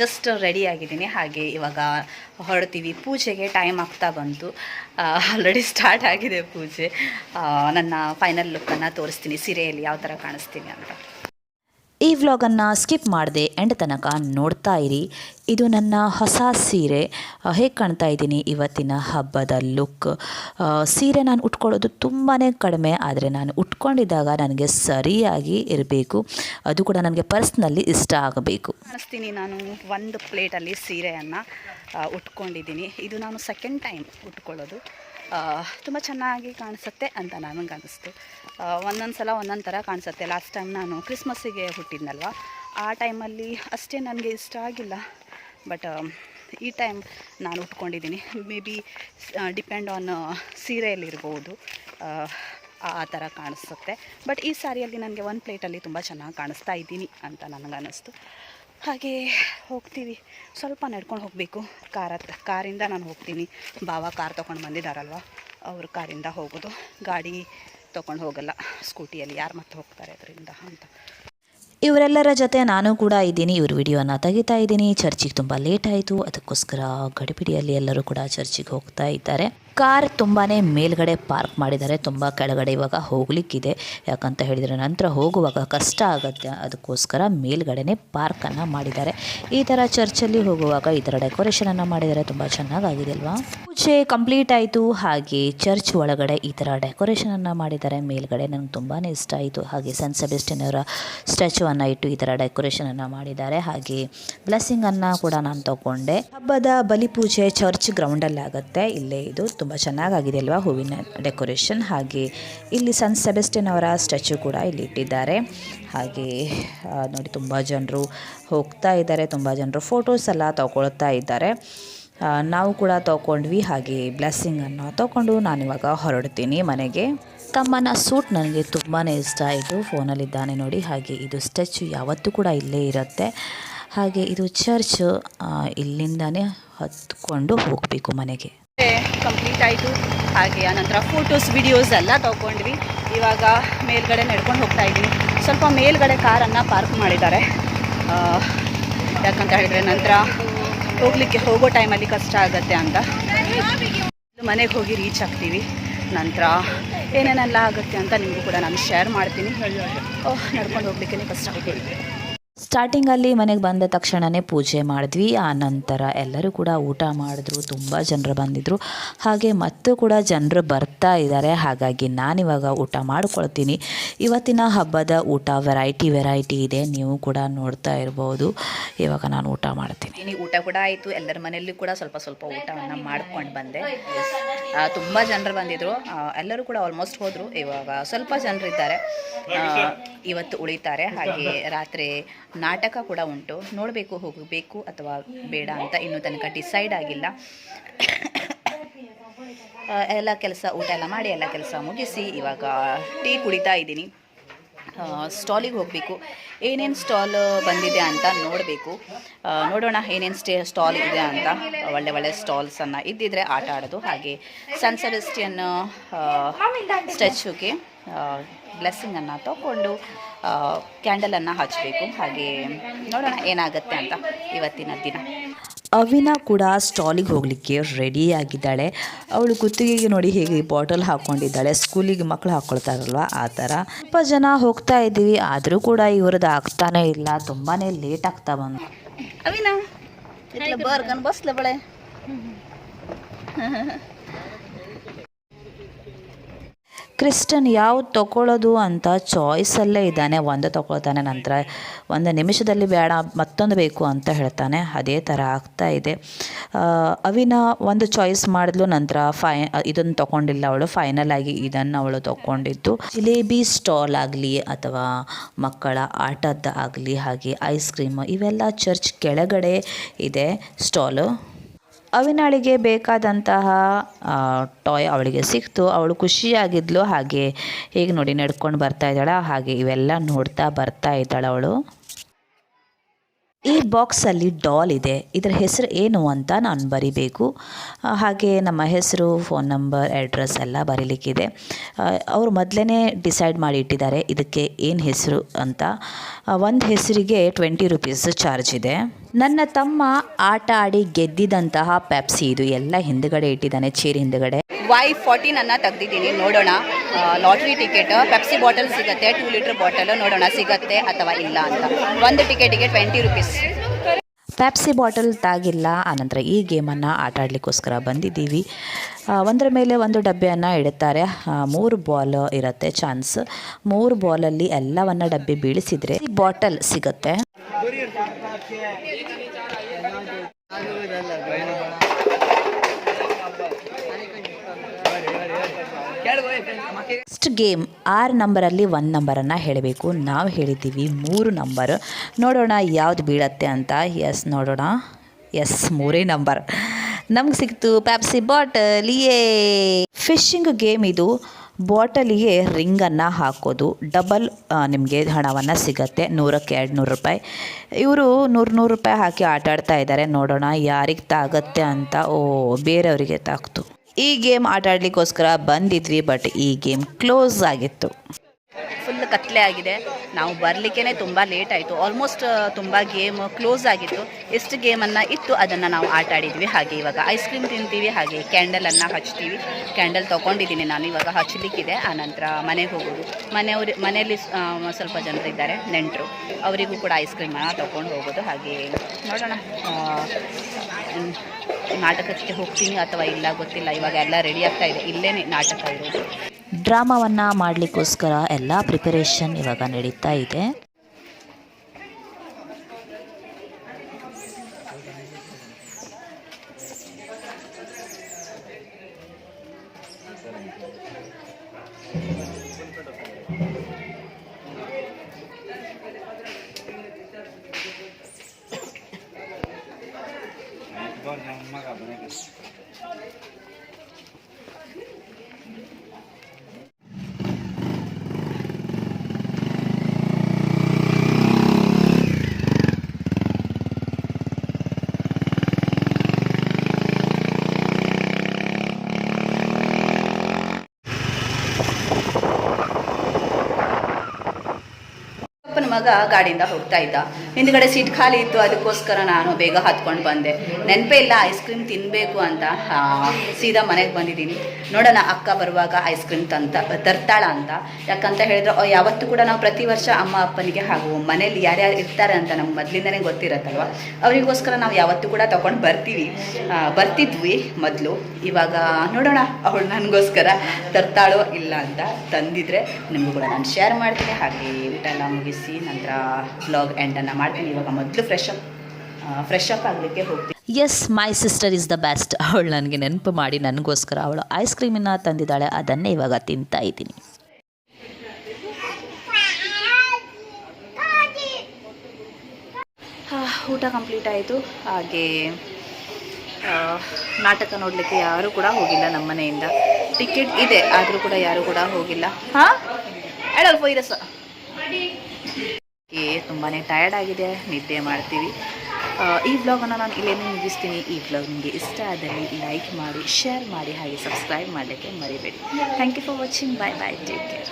Just ready ಆಗಿದ್ದೀನಿ. ಹಾಗೆ ಇವಾಗ ಹೊರಡ್ತೀವಿ. ಪೂಜೆಗೆ ಟೈಮ್ ಆಗ್ತಾ ಬಂತು. ಆಲ್ರೆಡಿ ಸ್ಟಾರ್ಟ್ ಆಗಿದೆ ಪೂಜೆ. ನನ್ನ ಫೈನಲ್ ಲುಕ್ಕನ್ನು ತೋರಿಸ್ತೀನಿ. ಸೀರೆಯಲ್ಲಿ ಯಾವ ಥರ ಕಾಣಿಸ್ತೀನಿ ಅಂತ. ಈ ವ್ಲಾಗನ್ನು ಸ್ಕಿಪ್ ಮಾಡದೆ ಎಂಡ್ ತನಕ ನೋಡ್ತಾ ಇರಿ. ಇದು ನನ್ನ ಹೊಸ ಸೀರೆ. ಹೇಗೆ ಕಾಣ್ತಾ ಇದ್ದೀನಿ ಇವತ್ತಿನ ಹಬ್ಬದ ಲುಕ್ ಸೀರೆ ನಾನು ಉಟ್ಕೊಳ್ಳೋದು ತುಂಬಾ ಕಡಿಮೆ, ಆದರೆ ನಾನು ಉಟ್ಕೊಂಡಿದ್ದಾಗ ನನಗೆ ಸರಿಯಾಗಿ ಇರಬೇಕು. ಅದು ಕೂಡ ನನಗೆ ಪರ್ಸ್ನಲ್ಲಿ ಇಷ್ಟ ಆಗಬೇಕು. ಕಾಣಿಸ್ತೀನಿ ನಾನು ಒಂದು ಪ್ಲೇಟಲ್ಲಿ ಸೀರೆಯನ್ನು ಉಟ್ಕೊಂಡಿದ್ದೀನಿ. ಇದು ನಾನು ಸೆಕೆಂಡ್ ಟೈಮ್ ಉಟ್ಕೊಳ್ಳೋದು. ತುಂಬ ಚೆನ್ನಾಗಿ ಕಾಣಿಸುತ್ತೆ ಅಂತ ನನಗೆ ಅನ್ನಿಸ್ತು ಒಂದೊಂದು ಸಲ ಒಂದೊಂದು ಥರ ಕಾಣಿಸುತ್ತೆ. ಲಾಸ್ಟ್ ಟೈಮ್ ನಾನು ಕ್ರಿಸ್ಮಸ್ಸಿಗೆ ಹುಟ್ಟಿದ್ನಲ್ವ? ಆ ಟೈಮಲ್ಲಿ ಅಷ್ಟೇ ನನಗೆ ಇಷ್ಟ ಆಗಿಲ್ಲ. ಬಟ್ ಈ ಟೈಮ್ ನಾನು ಉಟ್ಕೊಂಡಿದ್ದೀನಿ. ಮೇ ಬಿ ಡಿಪೆಂಡ್ ಆನ್ ಸೀರೆಯಲ್ಲಿರ್ಬೋದು. ಆ, ಥರ ಕಾಣಿಸುತ್ತೆ. ಬಟ್ ಈ ಸ್ಯಾರಿಯಲ್ಲಿ ನನಗೆ ಒಂದು ಪ್ಲೇಟಲ್ಲಿ ತುಂಬ ಚೆನ್ನಾಗಿ ಕಾಣಿಸ್ತಾ ಇದ್ದೀನಿ ಅಂತ ನನಗೆ ಅನ್ನಿಸ್ತು ಹಾಗೆ ಹೋಗ್ತೀವಿ. ಸ್ವಲ್ಪ ನಡ್ಕೊಂಡು ಹೋಗಬೇಕು. ಕಾರ ಕಾರಿಂದ ನಾನು ಹೋಗ್ತೀನಿ. ಬಾವ ಕಾರ್ ತೊಗೊಂಡು ಬಂದಿದ್ದಾರಲ್ವ ಅವರು ಕಾರಿಂದ ಹೋಗೋದು. ಗಾಡಿ ತೊಗೊಂಡು ಹೋಗಲ್ಲ. ಸ್ಕೂಟಿಯಲ್ಲಿ ಯಾರು ಮತ್ತೆ ಹೋಗ್ತಾರೆ ಅದರಿಂದ ಅಂತ. ಇವರೆಲ್ಲರ ಜೊತೆ ನಾನು ಕೂಡ ಇದ್ದೀನಿ. ಇವ್ರ ವಿಡಿಯೋನ ತೆಗಿತಾ ಇದ್ದೀನಿ. ಚರ್ಚಿಗೆ ತುಂಬ ಲೇಟ್ ಆಯಿತು. ಅದಕ್ಕೋಸ್ಕರ ಗಡಿಬಿಡಿಯಲ್ಲಿ ಎಲ್ಲರೂ ಕೂಡ ಚರ್ಚಿಗೆ ಹೋಗ್ತಾ ಇದ್ದಾರೆ. ಕಾರ್ ತುಂಬಾ ಮೇಲ್ಗಡೆ ಪಾರ್ಕ್ ಮಾಡಿದ್ದಾರೆ. ತುಂಬ ಕೆಳಗಡೆ ಇವಾಗ ಹೋಗ್ಲಿಕ್ಕಿದೆ. ಯಾಕಂತ ಹೇಳಿದರೆ ನಂತರ ಹೋಗುವಾಗ ಕಷ್ಟ ಆಗುತ್ತೆ. ಅದಕ್ಕೋಸ್ಕರ ಮೇಲ್ಗಡೆನೇ ಪಾರ್ಕನ್ನು ಮಾಡಿದ್ದಾರೆ. ಈ ಥರ ಚರ್ಚಲ್ಲಿ ಹೋಗುವಾಗ ಈ ಥರ ಡೆಕೋರೇಷನನ್ನು ಮಾಡಿದ್ದಾರೆ. ತುಂಬ ಚೆನ್ನಾಗಾಗಿದೆ ಅಲ್ವಾ? ಪೂಜೆ ಕಂಪ್ಲೀಟ್ ಆಯಿತು. ಹಾಗೆ ಚರ್ಚ್ ಒಳಗಡೆ ಈ ಥರ ಡೆಕೋರೇಷನನ್ನು ಮಾಡಿದ್ದಾರೆ. ಮೇಲ್ಗಡೆ ನನಗೆ ತುಂಬಾ ಇಷ್ಟ ಆಯಿತು. ಹಾಗೆ ಸೆಬೆಸ್ಟಿನ್ ಅವರ ಸ್ಟ್ಯಾಚುವನ್ನು ಇಟ್ಟು ಈ ಥರ ಡೆಕೋರೇಷನನ್ನು ಮಾಡಿದ್ದಾರೆ. ಹಾಗೆ ಬ್ಲೆಸ್ಸಿಂಗನ್ನು ಕೂಡ ನಾನು ತಗೊಂಡೆ. ಹಬ್ಬದ ಬಲಿಪೂಜೆ ಚರ್ಚ್ ಗ್ರೌಂಡಲ್ಲಿ ಆಗುತ್ತೆ ಇಲ್ಲೇ ಇದು ತುಂಬ ಚೆನ್ನಾಗಾಗಿದೆ ಅಲ್ವಾ ಹೂವಿನ ಡೆಕೋರೇಷನ್. ಹಾಗೆ ಇಲ್ಲಿ ಸನ್ ಸೆಬೆಸ್ಟಿನ್ ಅವರ ಸ್ಟ್ಯಾಚು ಕೂಡ ಇಲ್ಲಿ ಇಟ್ಟಿದ್ದಾರೆ. ಹಾಗೆ ನೋಡಿ ತುಂಬ ಜನರು ಹೋಗ್ತಾ ಇದ್ದಾರೆ, ತುಂಬ ಜನರು ಫೋಟೋಸ್ ಎಲ್ಲ ತಗೊಳ್ತಾ ಇದ್ದಾರೆ. ನಾವು ಕೂಡ ತಗೊಂಡ್ವಿ. ಹಾಗೆ ಬ್ಲೆಸ್ಸಿಂಗನ್ನು ತಗೊಂಡು ನಾನಿವಾಗ ಹೊರಡ್ತೀನಿ ಮನೆಗೆ. ತಮ್ಮನ ಸೂಟ್ ನನಗೆ ತುಂಬಾ ಇಷ್ಟ. ಆಯಿತು ಫೋನಲ್ಲಿದ್ದಾನೆ ನೋಡಿ. ಹಾಗೆ ಇದು ಸ್ಟ್ಯಾಚು ಯಾವತ್ತೂ ಕೂಡ ಇಲ್ಲೇ ಇರುತ್ತೆ. ಹಾಗೆ ಇದು ಚರ್ಚ್ ಇಲ್ಲಿಂದಾನೇ ಹತ್ಕೊಂಡು ಹೋಗಬೇಕು ಮನೆಗೆ. ಕಂಪ್ಲೀಟ್ ಆಯಿತು. ಹಾಗೆ ಆನಂತರ ಫೋಟೋಸ್ ವಿಡಿಯೋಸ್ ಎಲ್ಲ ತೊಗೊಂಡ್ವಿ. ಇವಾಗ ಮೇಲ್ಗಡೆ ನಡ್ಕೊಂಡು ಹೋಗ್ತಾ ಇದ್ದೀನಿ ಸ್ವಲ್ಪ ಮೇಲ್ಗಡೆ ಕಾರನ್ನು ಪಾರ್ಕ್ ಮಾಡಿದ್ದಾರೆ. ಯಾಕಂತ ಹೇಳಿದ್ರೆ ನಂತರ ಹೋಗಲಿಕ್ಕೆ ಹೋಗೋ ಟೈಮಲ್ಲಿ ಕಷ್ಟ ಆಗುತ್ತೆ ಅಂತ. ಮನೆಗೆ ಹೋಗಿ ರೀಚ್ ಆಗ್ತೀವಿ. ನಂತರ ಏನೇನೆಲ್ಲ ಆಗುತ್ತೆ ಅಂತ ನಿಮಗೂ ಕೂಡ ನಾನು ಶೇರ್ ಮಾಡ್ತೀನಿ. ಓಹ್, ನಡ್ಕೊಂಡು ಹೋಗ್ಲಿಕ್ಕೆ ಕಷ್ಟ. ಆಗುತ್ತೆ ಸ್ಟಾರ್ಟಿಂಗಲ್ಲಿ ಮನೆಗೆ ಬಂದ ತಕ್ಷಣವೇ ಪೂಜೆ ಮಾಡಿದ್ವಿ. ಆ ನಂತರ ಎಲ್ಲರೂ ಕೂಡ ಊಟ ಮಾಡಿದ್ರು, ತುಂಬ ಜನರು ಬಂದಿದ್ದರು ಹಾಗೆ ಮತ್ತು ಕೂಡ ಜನರು ಬರ್ತಾ ಇದ್ದಾರೆ ಹಾಗಾಗಿ ನಾನಿವಾಗ ಊಟ ಮಾಡ್ಕೊಳ್ತೀನಿ. ಇವತ್ತಿನ ಹಬ್ಬದ ಊಟ ವೆರೈಟಿ ವೆರೈಟಿ ಇದೆ. ನೀವು ಕೂಡ ನೋಡ್ತಾ ಇರ್ಬೋದು. ಇವಾಗ ನಾನು ಊಟ ಮಾಡ್ತೀನಿ. ಊಟ ಕೂಡ ಆಯಿತು. ಎಲ್ಲರ ಮನೆಯಲ್ಲೂ ಕೂಡ ಸ್ವಲ್ಪ ಸ್ವಲ್ಪ ಊಟವನ್ನು ಮಾಡ್ಕೊಂಡು ಬಂದೆ. ತುಂಬ ಜನರು ಬಂದಿದ್ರು. ಎಲ್ಲರೂ ಕೂಡ ಆಲ್ಮೋಸ್ಟ್ ಹೋದರು. ಇವಾಗ ಸ್ವಲ್ಪ ಜನರು ಇದ್ದಾರೆ. ಇವತ್ತು ಉಳಿತಾರೆ. ಹಾಗೆ ರಾತ್ರಿ ನಾಟಕ ಕೂಡ ಉಂಟು. ನೋಡಬೇಕು ಹೋಗಬೇಕು ಅಥವಾ ಬೇಡ ಅಂತ ಇನ್ನೂ ತನಕ ಡಿಸೈಡ್ ಆಗಿಲ್ಲ. ಎಲ್ಲ ಕೆಲಸ, ಊಟ ಎಲ್ಲ ಮಾಡಿ ಎಲ್ಲ ಕೆಲಸ ಮುಗಿಸಿ ಇವಾಗ ಟೀ ಕುಡಿತಾ ಇದ್ದೀನಿ. ಸ್ಟಾಲಿಗೆ ಹೋಗಬೇಕು. ಏನೇನು ಸ್ಟಾಲ್ ಬಂದಿದೆ ಅಂತ ನೋಡಬೇಕು. ನೋಡೋಣ ಏನೇನು ಸ್ಟೇ, ಸ್ಟಾಲ್ ಇದೆ ಅಂತ. ಒಳ್ಳೆ ಒಳ್ಳೆ ಸ್ಟಾಲ್ಸನ್ನು ಇದ್ದಿದ್ರೆ ಆಟ ಆಡೋದು. ಹಾಗೆ ಸನ್ ಸೆಬೆಸ್ಟಿಯನ್ ಸ್ಟ್ಯಾಚ್ಯೂಗೆ ಬ್ಲೆಸ್ಸಿಂಗನ್ನು ತಗೊಂಡು ಕ್ಯಾಂಡಲನ್ನು ಹಚ್ಚಬೇಕು ಹಾಗೆ ನೋಡೋಣ ಏನಾಗುತ್ತೆ ಅಂತ ಇವತ್ತಿನ ದಿನ. ಅವಿನ ಕೂಡ ಸ್ಟಾಲಿಗೆ ಹೋಗಲಿಕ್ಕೆ ರೆಡಿ ಆಗಿದ್ದಾಳೆ. ಅವಳು ಕುತ್ತಿಗೆಗೆ ನೋಡಿ ಹೇಗೆ ಬಾಟಲ್ ಹಾಕ್ಕೊಂಡಿದ್ದಾಳೆ ಸ್ಕೂಲಿಗೆ ಮಕ್ಕಳು ಹಾಕ್ಕೊಳ್ತಾರಲ್ವ ಆ ಥರ ಸ್ವಲ್ಪ ಜನ ಹೋಗ್ತಾ ಇದ್ದೀವಿ. ಆದರೂ ಕೂಡ ಇವ್ರದ್ದು ಆಗ್ತಾನೇ ಇಲ್ಲ. ತುಂಬಾ ಲೇಟ್ ಆಗ್ತಾ ಬಂದು ಅವಿನ ಬರ್ಗನ್ ಬಸ್ಲ ಬಳೆ. ಕ್ರಿಸ್ಟನ್ ಯಾವ್ದು ತಗೊಳ್ಳೋದು ಅಂತ ಚಾಯ್ಸಲ್ಲೇ ಇದ್ದಾನೆ. ಒಂದು ತಗೊಳ್ತಾನೆ, ನಂತರ ಒಂದು ನಿಮಿಷದಲ್ಲಿ ಬೇಡ, ಮತ್ತೊಂದು ಬೇಕು ಅಂತ ಹೇಳ್ತಾನೆ. ಅದೇ ಥರ ಆಗ್ತಾ ಇದೆ. ಅವಿನ ಒಂದು ಚಾಯ್ಸ್ ಮಾಡಿದ್ಲು, ನಂತರ ಫೈ ಇದನ್ನು ತಗೊಂಡಿಲ್ಲ ಅವಳು. ಫೈನಲ್ ಆಗಿ ಇದನ್ನು ಅವಳು ತಗೊಂಡಿದ್ದು. ಜಿಲೇಬಿ ಸ್ಟಾಲ್ ಆಗಲಿ ಅಥವಾ ಮಕ್ಕಳ ಆಟದ ಆಗಲಿ, ಹಾಗೆ ಐಸ್ ಕ್ರೀಮ್ ಇವೆಲ್ಲ ಚರ್ಚ್ ಕೆಳಗಡೆ ಇದೆ ಸ್ಟಾಲು. ಅವಿನಾಳಿಗೆ ಬೇಕಾದಂತಹ ಟಾಯ್ ಅವಳಿಗೆ ಸಿಕ್ತು. ಅವಳು ಖುಷಿಯಾಗಿದ್ಲು. ಹಾಗೆ, ಹೀಗೆ ನೋಡಿ ನಡ್ಕೊಂಡು ಬರ್ತಾ ಇದ್ದಾಳೆ. ಹಾಗೆ ಇವೆಲ್ಲ ನೋಡ್ತಾ ಬರ್ತಾ ಇದ್ದಾಳೆ ಅವಳು ಈ ಬಾಕ್ಸಲ್ಲಿ ಡಾಲ್ ಇದೆ. ಇದರ ಹೆಸರು ಏನು ಅಂತ ನಾನು ಬರಿಬೇಕು. ಹಾಗೆ ನಮ್ಮ ಹೆಸರು, ಫೋನ್ ನಂಬರ್, ಅಡ್ರೆಸ್ ಎಲ್ಲ ಬರೀಲಿಕ್ಕಿದೆ. ಅವರು ಮೊದಲೇ ಡಿಸೈಡ್ ಮಾಡಿ ಇಟ್ಟಿದ್ದಾರೆ ಇದಕ್ಕೆ ಏನು ಹೆಸರು ಅಂತ. ಒಂದು ಹೆಸರಿಗೆ ಟ್ವೆಂಟಿ ರುಪೀಸ್ ಚಾರ್ಜ್ ಇದೆ. ನನ್ನ ತಮ್ಮ ಆಟ ಆಡಿ ಗೆದ್ದಿದಂತಹ ಪೆಪ್ಸಿ ಇದು ಎಲ್ಲ ಹಿಂದುಗಡೆ ಇಟ್ಟಿದ್ದಾನೆ, ಚೇರ್ ಹಿಂದುಗಡೆ. ವೈ ಫಾರ್ಟೀನ್ ಅನ್ನ ತೆಗ್ದಿದ್ದೀನಿ. ನೋಡೋಣ. ಲಾಟ್ರಿ ಟಿಕೆಟ್ ಪೆಪ್ಸಿ ಬಾಟಲ್ ಸಿಗುತ್ತೆ ಟೂ ಲೀಟರ್ ಬಾಟಲ್ ನೋಡೋಣ ಸಿಗತ್ತೆ ಅಥವಾ ಇಲ್ಲ ಅಂತ. ಒಂದು ಟಿಕೆಟಿಗೆ ಟ್ವೆಂಟಿ ರುಪೀಸ್ ಪ್ಯಾಪ್ಸಿ ಬಾಟಲ್ ತಾಗಿಲ್ಲ. ಆನಂತರ ಈ ಗೇಮನ್ನು ಆಟ ಆಡಲಿಕ್ಕೋಸ್ಕರ ಬಂದಿದ್ದೀವಿ. ಒಂದರ ಮೇಲೆ ಒಂದು ಡಬ್ಬೆಯನ್ನು ಇಡುತ್ತಾರೆ. ಮೂರು ಬಾಲ್ ಇರುತ್ತೆ ಚಾನ್ಸ್ ಮೂರು ಬಾಲಲ್ಲಿ ಎಲ್ಲವನ್ನ ಡಬ್ಬಿ ಬೀಳಿಸಿದರೆ ಬಾಟಲ್ ಸಿಗುತ್ತೆ. ಫಸ್ಟ್ ಗೇಮ್ ಆರು ನಂಬರಲ್ಲಿ ಒಂದು ನಂಬರನ್ನು ಹೇಳಬೇಕು. ನಾವು ಹೇಳಿದ್ದೀವಿ ಮೂರು ನಂಬರ್. ನೋಡೋಣ ಯಾವ್ದು ಬೀಳತ್ತೆ ಅಂತ. ಎಸ್ ನೋಡೋಣ. ಎಸ್ ಮೂರೇ ನಂಬರ್. ನಮ್ಗೆ ಸಿಕ್ತು Pepsi bottle a fishing game ಇದು ಬಾಟಲಿಗೆ ರಿಂಗನ್ನು ಹಾಕೋದು. ಡಬಲ್ ನಿಮಗೆ ಹಣವನ್ನು ಸಿಗತ್ತೆ. ನೂರಕ್ಕೆ ಎರಡು ನೂರು ರೂಪಾಯಿ. ಇವರು ನೂರು ನೂರು ರೂಪಾಯಿ ಹಾಕಿ ಆಟ ಆಡ್ತಾ ಇದ್ದಾರೆ ನೋಡೋಣ ಯಾರಿಗೆ ತಾಗತ್ತೆ ಅಂತ. ಓ, ಬೇರೆಯವರಿಗೆ ತಾಕ್ತು ಈ ಗೇಮ್ ಆಟ ಆಡಲಿಕ್ಕೋಸ್ಕರ ಬಂದಿದ್ವಿ ಬಟ್ ಈ ಗೇಮ್ ಕ್ಲೋಸ್ ಆಗಿತ್ತು. ಫುಲ್ ಕತ್ಲೆ ಆಗಿದೆ. ನಾವು ಬರಲಿಕ್ಕೇ ತುಂಬ ಲೇಟ್ ಆಯಿತು. ಆಲ್ಮೋಸ್ಟ್ ತುಂಬ ಗೇಮ್ ಕ್ಲೋಸ್ ಆಗಿತ್ತು. ಎಷ್ಟು ಗೇಮನ್ನು ಇತ್ತು ಅದನ್ನು ನಾವು ಆಟ ಆಡಿದ್ವಿ. ಹಾಗೆ ಇವಾಗ ಐಸ್ ಕ್ರೀಮ್ ತಿಂತೀವಿ, ಹಾಗೆ ಕ್ಯಾಂಡಲನ್ನು ಹಚ್ತೀವಿ. ಕ್ಯಾಂಡಲ್ ತೊಗೊಂಡಿದ್ದೀನಿ ನಾನು. ಇವಾಗ ಹಚ್ಚಲಿಕ್ಕಿದೆ ಆನಂತರ ಮನೆಗೆ ಹೋಗೋದು. ಮನೆಯವ್ರ, ಮನೆಯಲ್ಲಿ ಸ್ವಲ್ಪ ಜನರಿದ್ದಾರೆ ನೆಂಟರು. ಅವರಿಗೂ ಕೂಡ ಐಸ್ ಕ್ರೀಮನ್ನು ತೊಗೊಂಡು ಹೋಗೋದು. ಹಾಗೆ ನೋಡೋಣ. ನಾಟಕಕ್ಕೆ ಹೋಗ್ತೀನಿ ಅಥವಾ ಇಲ್ಲ ಗೊತ್ತಿಲ್ಲ. ಇವಾಗ ಎಲ್ಲ ರೆಡಿ ಆಗ್ತಾ ಇದೆ. ಇಲ್ಲೇ ನಾಟಕ ಇರೋದು. ಡ್ರಾಮಾವನ್ನು ಮಾಡಲಿಕ್ಕೋಸ್ಕರ ಎಲ್ಲ ಪ್ರಿಪರೇಷನ್ ಇವಾಗ ನಡೀತಾ ಇದೆ. ಗಾಡಿಯಿಂದ ಹೋಗ್ತಾ ಇದ್ದ. ಹಿಂದ್ಗಡೆ ಸೀಟ್ ಖಾಲಿ ಇತ್ತು, ಅದಕ್ಕೋಸ್ಕರ ನಾನು ಬೇಗ ಹತ್ಕೊಂಡು ಬಂದೆ. ನೆನಪೇ ಇಲ್ಲ ಐಸ್ ಕ್ರೀಮ್ ತಿನ್ನಬೇಕು ಅಂತ. ಸೀದಾ ಮನೆಗೆ ಬಂದಿದ್ದೀನಿ. ನೋಡೋಣ, ಅಕ್ಕ ಬರುವಾಗ ಐಸ್ ಕ್ರೀಮ್ ತಂತ, ತರ್ತಾಳ ಅಂತ. ಯಾಕಂತ ಹೇಳಿದ್ರೆ ಯಾವತ್ತು ಕೂಡ ನಾವು ಪ್ರತಿ ವರ್ಷ ಅಮ್ಮ, ಅಪ್ಪನಿಗೆ ಹಾಗೂ ಮನೇಲಿ ಯಾರ್ಯಾರು ಇರ್ತಾರೆ ಅಂತ ನಮ್ಗೆ ಮೊದಲಿಂದನೇ ಗೊತ್ತಿರತ್ತಲ್ವ? ಅವರಿಗೋಸ್ಕರ ನಾವು ಯಾವತ್ತೂ ಕೂಡ ತಗೊಂಡು ಬರ್ತೀವಿ. ಬರ್ತಿದ್ವಿ ಮೊದಲು. ಇವಾಗ ನೋಡೋಣ, ಅವಳು ನನಗೋಸ್ಕರ ತರ್ತಾಳೋ ಇಲ್ಲ ಅಂತ ತಂದಿದ್ರೆ ನಿಮಗೂ ಕೂಡ ನಾನು ಶೇರ್ ಮಾಡ್ತೀನಿ. ಹಾಗೆ ಊಟ ಎಲ್ಲ ಮುಗಿಸಿ ನಂತರ ಬ್ಲಾಗ್ ಎಂಡನ್ನು ಮಾಡ್ತೀನಿ ಇವಾಗ ಮೊದಲು ಫ್ರೆಶ್ ಅಪ್ ಫ್ರೆಶ್ ಅಪ್ ಆಗಲಿಕ್ಕೆ ಹೋಗ್ತೀನಿ. Yes my sister is the best ಅವಳು ನನಗೆ ನೆನಪು ಮಾಡಿ ನನಗೋಸ್ಕರ ಅವಳು ಐಸ್ ಕ್ರೀಮನ್ನು ತಂದಿದ್ದಾಳೆ ಅದನ್ನೇ ಇವಾಗ ತಿಂತಾ ಇದ್ದೀನಿ. ಊಟ ಕಂಪ್ಲೀಟ್ ಆಯಿತು. ಹಾಗೆ ಆ, ನಾಟಕ ನೋಡಲಿಕ್ಕೆ ಯಾರೂ ಕೂಡ ಹೋಗಿಲ್ಲ ನಮ್ಮ ಮನೆಯಿಂದ. ಟಿಕೆಟ್ ಇದೆ ಆದರೂ ಕೂಡ ಯಾರೂ ಕೂಡ ಹೋಗಿಲ್ಲ. ಹಾಂ ಹೇಳಲ್ ಫೈರಸ ಏ ತುಂಬಾ ಟಯರ್ಡ್ ಆಗಿದೆ. ನಿದ್ದೆ ಮಾಡ್ತೀವಿ. ಈ ವ್ಲಾಗನ್ನು ನಾನು ಇಲ್ಲೇನೇ ಮುಗಿಸ್ತೀನಿ. ಈ ವ್ಲಾಗ್ ನಿಮಗೆ ಇಷ್ಟ ಆದರೆ ಲೈಕ್ ಮಾಡಿ ಶೇರ್ ಮಾಡಿ, ಹಾಗೆ ಸಬ್ಸ್ಕ್ರೈಬ್ ಮಾಡಲಿಕ್ಕೆ ಮರಿಬೇಡಿ. Thank you for watching bye bye take care